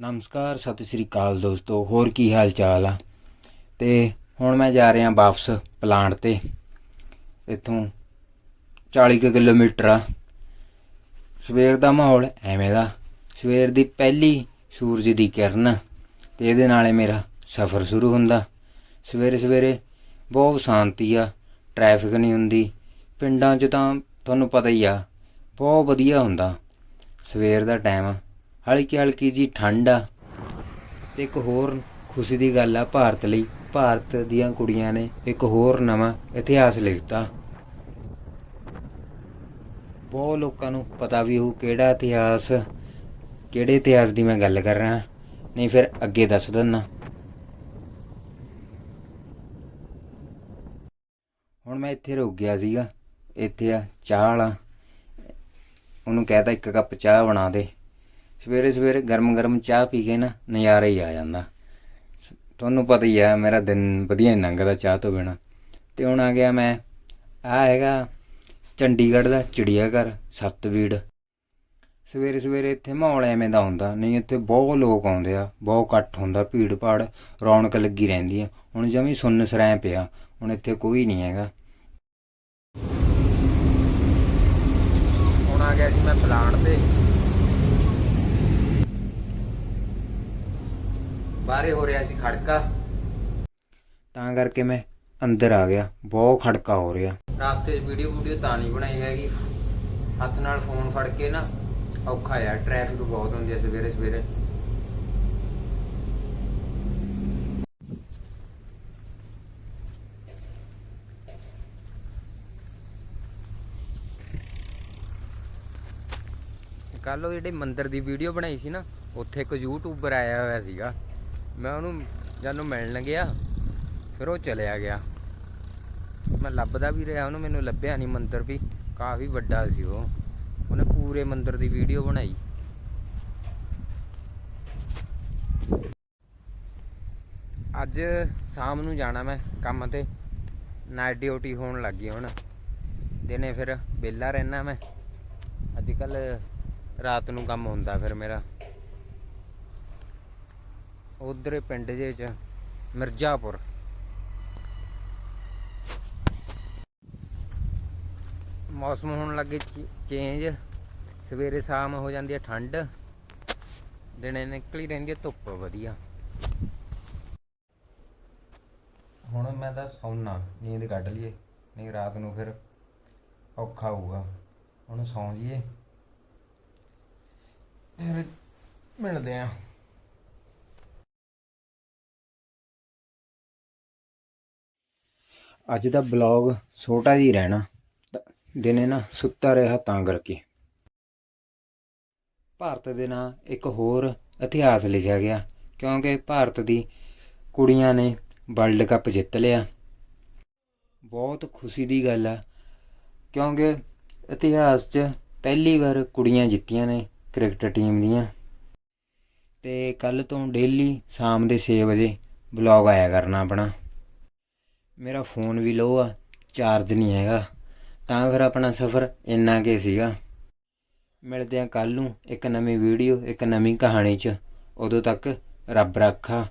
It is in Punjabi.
ਨਮਸਕਾਰ, ਸਤਿ ਸ੍ਰੀ ਅਕਾਲ ਦੋਸਤੋ, ਹੋਰ ਕੀ ਹਾਲ ਚਾਲ ਆ? ਤੇ ਹੁਣ ਮੈਂ ਜਾ ਰਿਹਾ ਵਾਪਸ ਪਲਾਂਟ ਤੇ। ਇੱਥੋਂ 40 ਕੁ ਕਿਲੋਮੀਟਰ ਆ। ਸਵੇਰ ਦਾ ਮਾਹੌਲ ਐਵੇਂ ਦਾ। ਸਵੇਰ ਦੀ ਪਹਿਲੀ ਸੂਰਜ ਦੀ ਕਿਰਨ, ਤੇ ਇਹਦੇ ਨਾਲੇ ਮੇਰਾ ਸਫ਼ਰ ਸ਼ੁਰੂ ਹੁੰਦਾ। ਸਵੇਰੇ ਸਵੇਰੇ ਬਹੁਤ ਸ਼ਾਂਤੀ ਆ, ਟ੍ਰੈਫਿਕ ਨਹੀਂ ਹੁੰਦੀ। ਪਿੰਡਾਂ 'ਚ ਤਾਂ ਤੁਹਾਨੂੰ ਪਤਾ ਹੀ ਆ, ਬਹੁਤ ਵਧੀਆ ਹੁੰਦਾ। ਸਵੇਰ ਦਾ ਟਾਈਮ ਹਲਕੀ ਹਲਕੀ ਜੀ ਠੰਡ ਆ। ਤੇ ਇੱਕ ਹੋਰ ਖੁਸ਼ੀ ਦੀ ਗੱਲ ਆ, ਭਾਰਤ ਲਈ। ਭਾਰਤ ਦੀਆਂ ਕੁੜੀਆਂ ਨੇ ਇੱਕ ਹੋਰ ਨਵਾਂ ਇਤਿਹਾਸ ਲਿਖਤਾ ਬਹੁਤ ਲੋਕਾਂ ਨੂੰ ਪਤਾ ਵੀ ਹੋਊ ਕਿਹੜਾ ਇਤਿਹਾਸ, ਕਿਹੜੇ ਇਤਿਹਾਸ ਦੀ ਮੈਂ ਗੱਲ ਕਰ ਰਿਹਾ। ਨਹੀਂ, ਫਿਰ ਅੱਗੇ ਦੱਸ ਦਿੰਨਾ ਹੁਣ ਮੈਂ ਇੱਥੇ ਰੁਕ ਗਿਆ ਸੀਗਾ। ਇੱਥੇ ਆ ਚਾਹ ਵਾਲਾ। ਉਹਨੂੰ ਕਹਿਤਾ ਇੱਕ ਕੱਪ ਚਾਹ ਬਣਾ ਦੇ। ਸਵੇਰੇ ਸਵੇਰੇ ਗਰਮ ਗਰਮ ਚਾਹ ਪੀ ਕੇ ਨਾ ਨਜ਼ਾਰਾ ਹੀ ਆ ਜਾਂਦਾ। ਸ- ਤੁਹਾਨੂੰ ਪਤਾ ਹੀ ਆ, ਮੇਰਾ ਦਿਨ ਵਧੀਆ ਨਹੀਂ ਲੰਘਦਾ ਚਾਹ ਤੋਂ ਬਿਨਾ। ਤੇ ਹੁਣ ਆ ਗਿਆ ਮੈਂ ਆ ਹੈਗਾ ਚੰਡੀਗੜ੍ਹ ਦਾ ਚਿੜੀਆ ਘਰ ਸੱਤਵੀੜ। ਸਵੇਰੇ ਸਵੇਰੇ ਇੱਥੇ ਮਾਹੌਲ ਐਵੇਂ ਦਾ ਹੁੰਦਾ, ਨਹੀਂ ਇੱਥੇ ਬਹੁਤ ਲੋਕ ਆਉਂਦੇ ਆ, ਬਹੁਤ ਇਕੱਠ ਹੁੰਦਾ, ਭੀੜ ਭਾੜ, ਰੌਣਕ ਲੱਗੀ ਰਹਿੰਦੀ ਆ। ਹੁਣ ਜਮੀ ਸੁੰਨ ਸਰਾਂ ਪਿਆ, ਹੁਣ ਇੱਥੇ ਕੋਈ ਨਹੀਂ ਹੈਗਾ। ਹੁਣ ਆ ਗਿਆ ਸੀ ਮੈਂ ਪਲਾਂਟ ਤੇ। ਬਾਹਰੇ ਹੋ ਰਿਹਾ ਸੀ ਖੜਕਾ। ਤਾਂ ਕਰਕੇ ਮੈਂ ਅੰਦਰ ਆ ਗਿਆ। ਬਹੁਤ ਖੜਕਾ ਹੋ ਰਿਹਾ। ਰਾਸਤੇ 'ਚ ਵੀਡੀਓ ਵੀਡੀਓ ਤਾਂ ਨਹੀਂ ਬਣਾਈ ਹੈਗੀ। ਹੱਥ ਨਾਲ ਫੋਨ ਫੜ ਕੇ ਨਾ ਔਖਾ ਯਾਰ ਟ੍ਰੈਫਿਕ ਬਹੁਤ ਹੁੰਦੀ ਹੈ ਸਵੇਰੇ ਸਵੇਰੇ। ਕੱਲ ਉਹ ਜਿਹੜੇ ਮੰਦਿਰ ਦੀ ਵੀਡੀਓ ਬਣਾਈ ਸੀ ਨਾ ਉੱਥੇ ਇੱਕ ਯੂਟਿਊਬਰ ਆਇਆ ਹੋਇਆ ਸੀਗਾ। ਮੈਂ ਉਹਨੂੰ ਜਦ ਮਿਲਣ ਗਿਆ ਫਿਰ ਉਹ ਚਲਿਆ ਗਿਆ। ਮੈਂ ਲੱਭਦਾ ਵੀ ਰਿਹਾ, ਉਹਨੂੰ ਮੈਨੂੰ ਲੱਭਿਆ ਨਹੀਂ ਮੰਦਿਰ ਵੀ, ਕਾਫੀ ਵੱਡਾ ਸੀ ਉਹ। ਉਹਨੇ ਪੂਰੇ ਮੰਦਰ ਦੀ ਵੀਡੀਓ ਬਣਾਈ। ਅੱਜ ਸ਼ਾਮ ਨੂੰ ਜਾਣਾ ਮੈਂ ਕੰਮ ਤੇ ਨਾਈਟ ਡਿਊਟੀ ਹੋਣ ਲੱਗੀ ਹੁਣ। ਦਿਨੇ ਫਿਰ ਵਿਹਲਾ ਰਹਿਣਾ ਮੈਂ। ਅੱਜ ਕੱਲ ਰਾਤ ਨੂੰ ਕੰਮ ਹੁੰਦਾ ਫਿਰ ਮੇਰਾ। ਉਧਰੇ ਪਿੰਡ ਜੇ ਚ, ਮਿਰਜ਼ਾਪੁਰ। ਮੌਸਮ ਹੋਣ ਲੱਗੇ ਚੇਂਜ। ਸਵੇਰੇ ਸ਼ਾਮ ਹੋ ਜਾਂਦੀ ਹੈ ਠੰਡ। ਦਿਨੇ ਨਿਕਲੀ ਰਹਿੰਦੀ ਹੈ ਧੁੱਪ, ਵਧੀਆ। ਹੁਣ ਮੈਂ ਤਾਂ ਸੌਣਾ ਨੀਂਦ ਕੱਢ ਲਈਏ। ਨਹੀਂ, ਰਾਤ ਨੂੰ ਫਿਰ ਔਖਾ ਹੋਊਗਾ। ਹੁਣ ਸੌਂ ਜੀਏ ਫਿਰ ਮਿਲਦੇ ਆ ਅੱਜ ਦਾ ਬਲੌਗ ਛੋਟਾ ਜਿਹਾ ਰਹਿਣਾ। ਦਿਨੇ ਨਾ ਸੁੱਤਾ ਰਿਹਾ ਤਾਂ ਕਰਕੇ। ਭਾਰਤ ਦੇ ਨਾਂ ਇੱਕ ਹੋਰ ਇਤਿਹਾਸ ਲਿਖਿਆ ਗਿਆ, ਕਿਉਂਕਿ ਭਾਰਤ ਦੀ ਕੁੜੀਆਂ ਨੇ ਵਰਲਡ ਕੱਪ ਜਿੱਤ ਲਿਆ। ਬਹੁਤ ਖੁਸ਼ੀ ਦੀ ਗੱਲ ਆ, ਕਿਉਂਕਿ ਇਤਿਹਾਸ 'ਚ ਪਹਿਲੀ ਵਾਰ ਕੁੜੀਆਂ ਜਿੱਤੀਆਂ ਨੇ ਕ੍ਰਿਕਟ ਟੀਮ ਦੀਆਂ। ਤੇ ਕੱਲ ਤੋਂ ਡੇਲੀ ਸ਼ਾਮ ਦੇ 6 ਵਜੇ ਬਲੌਗ ਆਇਆ ਕਰਨਾ ਆਪਣਾ। ਮੇਰਾ ਫੋਨ ਵੀ ਲੋ ਆ, ਚਾਰਜ ਨਹੀਂ ਹੈਗਾ। ਤਾਂ ਫਿਰ ਆਪਣਾ ਸਫ਼ਰ ਇੰਨਾ ਕੇ ਸੀਗਾ। ਮਿਲਦੇ ਆ ਕੱਲ ਨੂੰ ਇੱਕ ਨਵੀਂ ਵੀਡੀਓ, ਇੱਕ ਨਵੀਂ ਕਹਾਣੀ 'ਚ। ਉਦੋਂ ਤੱਕ ਰੱਬ ਰਾਖਾ।